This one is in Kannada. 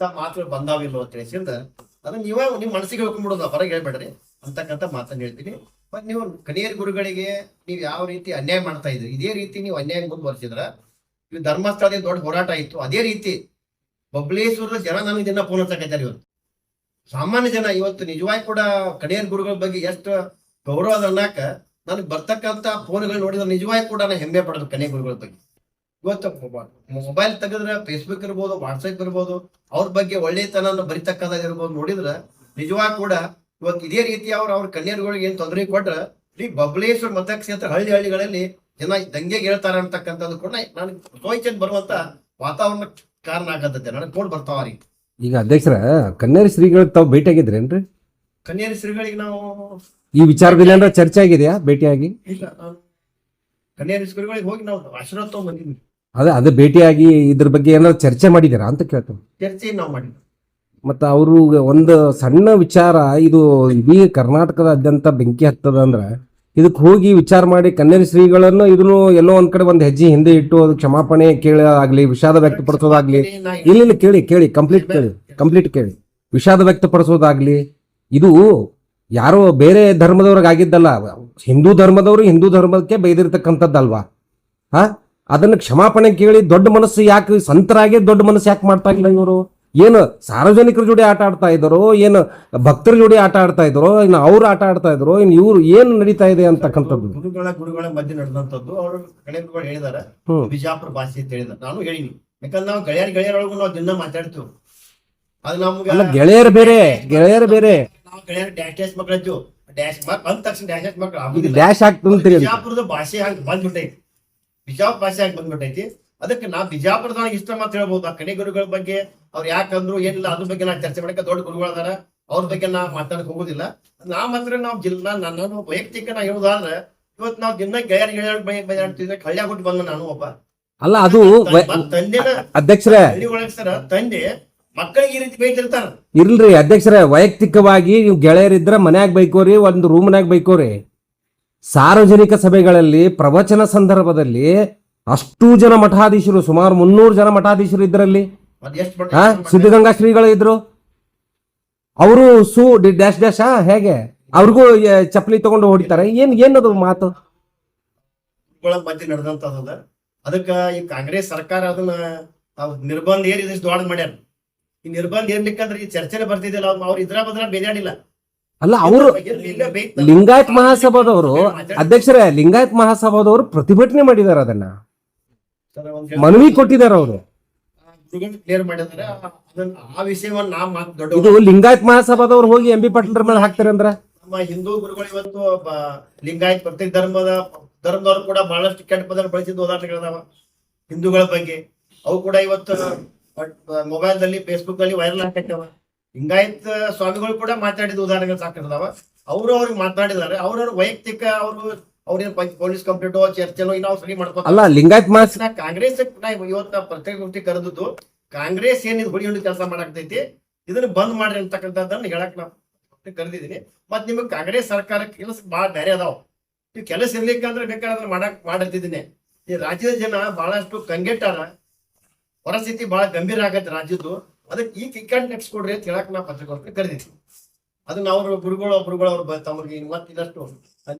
ಮಾತುಗಳು ಬಂದಾವಿಲ್ಲ ಅಂತ ತಿಳಿಸಿಂದ ಅದನ್ನ ನೀವೇ ನಿಮ್ ಮನಸ್ಸಿಗೆ ಹೇಳ್ಕೊಂಡ್ಬಿಡೋದು ಹೊರಗೆ ಹೇಳ್ಬೇಡ್ರಿ ಅಂತಕ್ಕಂಥ ಮಾತನ್ನ ಹೇಳ್ತೀನಿ. ಮತ್ ನೀವು ಕಣಿಯರ್ ಗುರುಗಳಿಗೆ ನೀವು ಯಾವ ರೀತಿ ಅನ್ಯಾಯ ಮಾಡ್ತಾ ಇದ್ರಿ? ಇದೇ ರೀತಿ ನೀವು ಅನ್ಯಾಯ ಮುಂದುವರೆಸಿದ್ರ ಇವ್ ಧರ್ಮಸ್ಥಳದ ದೊಡ್ಡ ಹೋರಾಟ ಇತ್ತು. ಅದೇ ರೀತಿ ಬಬ್ಲೇಶ್ವರ ಜನ ನನಗೆ ದಿನ ಫೋನ್ ಹಚ್ಚಕೈತಾರೆ ಇವತ್ತು ಸಾಮಾನ್ಯ ಜನ ಇವತ್ತು ನಿಜವಾಗಿ ಕೂಡ ಕಣಿಯರ್ ಗುರುಗಳ ಬಗ್ಗೆ ಎಷ್ಟು ಗೌರವ ಅನ್ನಕ ನನಗೆ ಬರ್ತಕ್ಕಂತ ಫೋನ್ಗಳು ನೋಡಿದ್ರೆ ನಿಜವಾಗಿ ಕೂಡ ನಾನು ಹೆಮ್ಮೆ ಪಡೋದು ಕನ್ಯಾ ಗುರುಗಳ ಬಗ್ಗೆ. ಇವತ್ತು ಮೊಬೈಲ್ ತೆಗೆದ್ರೆ ಫೇಸ್ಬುಕ್ ಇರ್ಬೋದು ವಾಟ್ಸಪ್ ಇರ್ಬೋದು ಅವ್ರ ಬಗ್ಗೆ ಒಳ್ಳೆತನ ಬರಿತಕ್ಕಂಥ ಇರ್ಬೋದು ನೋಡಿದ್ರೆ ನಿಜವಾಗ್ ಕೂಡ ಇವತ್ತು ಇದೇ ರೀತಿ ಅವ್ರು ಅವ್ರ ಕನ್ಯರುಗಳಿಗೆ ಏನ್ ತೊಂದರೆ ಕೊಟ್ರ ಈ ಬಬಲೇಶ್ವರ ಮತಕ್ಷೇತ್ರ ಹಳ್ಳಿ ಹಳ್ಳಿಗಳಲ್ಲಿ ಜನ ದಂಗೆಗೆ ಹೇಳ್ತಾರ ಅಂತಕ್ಕಂಥದ್ದು ಕೂಡ ನನಗೆ ಸೋಚನ್ ಬರುವಂತ ವಾತಾವರಣ ಕಾರಣ ಆಗತ್ತೆ ನನಗೆ ಕೋಡ್ ಬರ್ತಾವ ರೀ. ಈಗ ಅಧ್ಯಕ್ಷರ ಕನ್ಯಾರಿ ಶ್ರೀಗಳಿಗೆ ತಾವು ಭೇಟಿಯಾಗಿದ್ರೇನ್ರಿ? ಕನ್ಯಾರಿ ಶ್ರೀಗಳಿಗೆ ನಾವು ಈ ವಿಚಾರದಲ್ಲಿ ಏನಾರ ಚರ್ಚೆ ಆಗಿದೆಯಾ ಭೇಟಿಯಾಗಿ? ಇಲ್ಲ ಕನ್ಯಾರಿ ಶ್ರೀಗಳಿಗೆ ಹೋಗಿ ನಾವು ಆಶೀರ್ವಾದ ತಗೊಂಡ್ ಬಂದಿದ್ವಿ. ಅದೇ ಅದು ಭೇಟಿಯಾಗಿ ಇದ್ರ ಬಗ್ಗೆ ಏನಾರ ಚರ್ಚೆ ಮಾಡಿದ್ದೀರಾ ಅಂತ ಕೇಳ್ತೇನೆ. ಚರ್ಚೆ ನಾವು ಮಾಡಿದ್ವಿ. ಮತ್ತು ಅವರು ಒಂದು ಸಣ್ಣ ವಿಚಾರ ಇದು ಇಡೀ ಕರ್ನಾಟಕದಾದ್ಯಂತ ಬೆಂಕಿ ಹತ್ತದ ಅಂದ್ರೆ ಇದಕ್ಕೆ ಹೋಗಿ ವಿಚಾರ ಮಾಡಿ ಕನ್ಯನ ಶ್ರೀಗಳನ್ನು ಇದನ್ನು ಎಲ್ಲೋ ಒಂದ್ ಕಡೆ ಒಂದು ಹೆಜ್ಜೆ ಹಿಂದೆ ಇಟ್ಟು ಅದು ಕ್ಷಮಾಪಣೆ ಕೇಳೋದಾಗ್ಲಿ ವಿಷಾದ ವ್ಯಕ್ತಪಡಿಸೋದಾಗ್ಲಿ ಇಲ್ಲಿ ಇಲ್ಲ ಕೇಳಿ ಕೇಳಿ ಕಂಪ್ಲೀಟ್ ಕೇಳಿ ಕಂಪ್ಲೀಟ್ ಕೇಳಿ. ವಿಷಾದ ವ್ಯಕ್ತಪಡಿಸೋದಾಗ್ಲಿ ಇದು ಯಾರೋ ಬೇರೆ ಧರ್ಮದವ್ರಿಗೆ ಆಗಿದ್ದಲ್ಲ ಹಿಂದೂ ಧರ್ಮದವರು ಹಿಂದೂ ಧರ್ಮಕ್ಕೆ ಬೈದಿರ್ತಕ್ಕಂಥದ್ದಲ್ವಾ? ಹಾ? ಅದನ್ನ ಕ್ಷಮಾಪಣೆ ಕೇಳಿ ದೊಡ್ಡ ಮನಸ್ಸು ಯಾಕೆ ಸಂತರಾಗಿ ದೊಡ್ಡ ಮನಸ್ಸು ಯಾಕೆ ಮಾಡ್ತಾ ಇಲ್ಲ ಇವರು? ಏನು ಸಾರ್ವಜನಿಕರ ಜೋಡಿ ಆಟ ಆಡ್ತಾ ಇದ್ದಾರೋ ಏನು ಭಕ್ತರ ಜೋಡಿ ಆಟ ಆಡ್ತಾ ಇದ್ದಾರೋ ಇನ್ನು ಅವ್ರು ಆಟ ಆಡ್ತಾ ಇದ್ರು ಇನ್ನು ಇವ್ರು ಏನು ನಡೀತಾ ಇದೆ ಅಂತಕ್ಕಂಥದ್ದು? ಗುರುಗಳ ಗುರುಗಳ ಮಧ್ಯೆ ನಡೆದಂತದ್ದು ಅವರು ಕಡೆಗಳು ಹೇಳಿದಾರೆ. ಬಿಜಾಪುರ ಭಾಷೆ ಅಂತ ಹೇಳಿದಾರೆ ನಾನು ಹೇಳಿನಿ. ಯಾಕಂದ್ರೆ ನಾವು ಗೆಳೆಯರ ಗೆಳೆಯರೊಳಗು ನಾವು ದಿನ ಮಾತಾಡ್ತೀವಿ. ಅದು ನಮ್ಗೆ ಗೆಳೆಯರು ಬೇರೆ ಗೆಳೆಯರು ಬೇರೆ. ನಾವು ಗೆಳೆಯರ್ ಡ್ಯಾಶ್ ಡ್ಯಾಶ್ ಮಕ್ಕಳದ್ದು ಡ್ಯಾಶ್ ಬಂದ ತಕ್ಷಣ ಡ್ಯಾಶ್ ಡ್ಯಾಶ್ ಮಕ್ಕಳು ಬಿಜಾಪುರದ ಭಾಷೆ ಹಂಗೆ ಬಂದ್ಬಿಟ್ಟೈತಿ. ಬಿಜಾಪುರ ಭಾಷೆ ಬಂದ್ಬಿಟ್ಟೈತಿ. ಅದಕ್ಕೆ ನಾ ಬಿಜಾಪುರದೊಳಗೆ ಇಷ್ಟ ಮಾತು ಹೇಳ್ಬಹುದು ಆ ಕಡೆ ಗುರುಗಳ ಬಗ್ಗೆ ಅವ್ರು ಯಾಕಂದ್ರು ಏನಿಲ್ಲ ಅದ್ರ ಬಗ್ಗೆ ನಾ ಚರ್ಚೆ ಮಾಡಕ್ಕೆ ದೊಡ್ಡ ಗುರುಗಳದಾರ ಅವ್ರ ಬಗ್ಗೆ ನಾ ಮಾತಾಡಕ್ ಹೋಗುದಿಲ್ಲ. ನಾ ಮಾತ್ರ ನಾವು ಜಿಲ್ಲಾ ನಾನು ವೈಯಕ್ತಿಕ ನಾ ಹೇಳುದಾದ್ರೆ ಇವತ್ತು ನಾವು ದಿನ ಗೆಳೆಯರ್ ಗೆಳೆಯರ್ ಬಗ್ಗೆ ಮಾತಾಡ್ತಿದ್ರೆ ಕಳ್ಳ ಬಿಟ್ಟು ಬಂದ ನಾನು ಒಬ್ಬ. ಅಲ್ಲ ಅದು ತಂದೆನ ಅಧ್ಯಕ್ಷರೇ. ಸರ ತಂದೆ ಮಕ್ಕಳಿಗೆ ಈ ರೀತಿ ಬೈತಿರ್ತಾರ ಇಲ್ರಿ ಅಧ್ಯಕ್ಷರೇ ವೈಯಕ್ತಿಕವಾಗಿ ನೀವು ಗೆಳೆಯರಿದ್ರ ಮನ್ಯಾಗ ಬೈಕೋರಿ ಒಂದು ರೂಮ್ನಾಗ ಬೈಕೋರಿ. ಸಾರ್ವಜನಿಕ ಸಭೆಗಳಲ್ಲಿ ಪ್ರವಚನ ಸಂದರ್ಭದಲ್ಲಿ ಅಷ್ಟು ಜನ ಮಠಾಧೀಶರು ಸುಮಾರು ಮುನ್ನೂರು ಜನ ಮಠಾಧೀಶರು ಇದ್ರಲ್ಲಿ. ಸಿದ್ಧಗಂಗಾ ಶ್ರೀಗಳು ಇದ್ರು. ಅವರು ಸು ಡಿ- ಡ್ಯಾಶ್ ಡ್ಯಾಶ್? ಹೇಗೆ? ಅವ್ರಿಗೂ ಚಪ್ಪಲಿ ತಗೊಂಡು ಹೊಡಿತಾರೆ. ಏನ್ ಏನದು ಮಾತು? ಮಧ್ಯೆ ನಡೆದಂತದ ಅದಕ್ಕ ಈ ಕಾಂಗ್ರೆಸ್ ಸರ್ಕಾರ ಅದನ್ನ ನಿರ್ಬಂಧ ಏರಿ ದೊಡ್ಡ ಮಾಡ್ಯಾರ. ಈ ನಿರ್ಬಂಧ ಏರ್ಲಿಕ್ಕಂದ್ರೆ ಈ ಚರ್ಚೆನೆ ಬರ್ತಿದ್ದಿಲ್ಲ. ಅವ್ರು ಅವ್ರು ಇದ್ರ ಬದ್ರ ಬೇಜಾಡಿಲ್ಲ. ಅಲ್ಲ ಅವರು ಲಿಂಗಾಯತ್ ಮಹಾಸಭಾದವರು ಅಧ್ಯಕ್ಷರೇ ಲಿಂಗಾಯತ್ ಮಹಾಸಭಾದವರು ಪ್ರತಿಭಟನೆ ಮಾಡಿದಾರ ಅದನ್ನ. ಮನವಿ ಕೊಟ್ಟಿದ್ದಾರೆ ಅವರು. ಇದು ಲಿಂಗಾಯತ್ ಮಹಾಸಭಾದವ್ರು ಹೋಗಿ ಎಂ ಬಿ ಪಾಟೀಲ್ ಮೇಲೆ ಹಾಕ್ತಾರೆ ಅಂದ್ರ? ನಮ್ಮ ಹಿಂದೂ ಗುರುಗಳು ಇವತ್ತು ಲಿಂಗಾಯತ್ ಪ್ರತ್ಯೇಕ ಧರ್ಮದ ಧರ್ಮದವ್ರು ಕೂಡ ಬಹಳಷ್ಟು ಕೆಟ್ಟ ಪದ ಬಳಸಿದ ಉದಾಹರಣೆಗಳದಾವ. ಹಿಂದೂಗಳ ಬಗ್ಗೆ. ಅವು ಕೂಡ ಇವತ್ತು ಮೊಬೈಲ್ ದಲ್ಲಿ ಫೇಸ್ಬುಕ್ ಅಲ್ಲಿ ವೈರಲ್ ಆಗ್ತೈತವ. ಲಿಂಗಾಯತ್ ಸ್ವಾಮಿಗಳು ಕೂಡ ಮಾತಾಡಿದ ಉದಾಹರಣೆಗಳು ಸಾಕಿರ್ತಾವ ಅವರು ಅವ್ರಿಗೆ ಮಾತಾಡಿದ್ದಾರೆ. ಅವ್ರವ್ರ ವೈಯಕ್ತಿಕ ಅವರು ಅವ್ರೇನ್ ಪೊಲೀಸ್ ಕಂಪ್ಲೇಂಟ್ ಚರ್ಚೆನೋ ನಾವು ಸರಿ ಮಾಡ್ಕೊಂಡು ಅಲ್ಲ ಲಿಂಗಾಯತ್ ಮಾಸ್ ಕಾಂಗ್ರೆಸ್ ಇವತ್ತು ಪ್ರತ್ಯೇಕ ವ್ಯಕ್ತಿ ಕರೆದಿದ್ದು ಕಾಂಗ್ರೆಸ್ ಏನಿದ್ ಹುಡಿ ಹುಡಿ ಕೆಲಸ ಮಾಡಾಕ್ತೈತಿ ಇದನ್ನ ಬಂದ್ ಮಾಡ್ರಿ ಅಂತಕ್ಕಂಥದ್ದನ್ನ ಹೇಳಕ್ ನಾವು ಕರೆದಿದ್ದೀನಿ. ಮತ್ ನಿಮಗ್ ಕಾಂಗ್ರೆಸ್ ಸರ್ಕಾರ ಕೆಲಸ ಬಹಳ ಬೇರೆ ಅದಾವ. ನೀವು ಕೆಲಸ ಇರ್ಲಿಕ್ಕಂದ್ರೆ ಬೇಕಾದ್ರೆ ಮಾಡಕ್ ಮಾಡಿರ್ತಿದ್ದೀನಿ. ಈ ರಾಜ್ಯದ ಜನ ಬಹಳಷ್ಟು ಕಂಗೆಟ್ಟಾರ. ಪರಿಸ್ಥಿತಿ ಬಹಳ ಗಂಭೀರ ಆಗತ್ತೆ ರಾಜ್ಯದ್ದು. ಅದಕ್ಕೆ ಈ ಕಿಕ್ಕಾಟ್ ನೆಕ್ಸ್ಟ್ ಕೊಡ್ರಿ ಅಂತ ಹೇಳಕ್ ನಾ ಪತ್ರಕರ್ತರು ಕರೆದಿದ್ದೀನಿ ಅದನ್ನ ಅವ್ರ ಗುರುಗಳು ಗುರುಗಳು ಅವ್ರು ತಮಗೆ ಮತ್ತೆ ಇನ್ನಷ್ಟು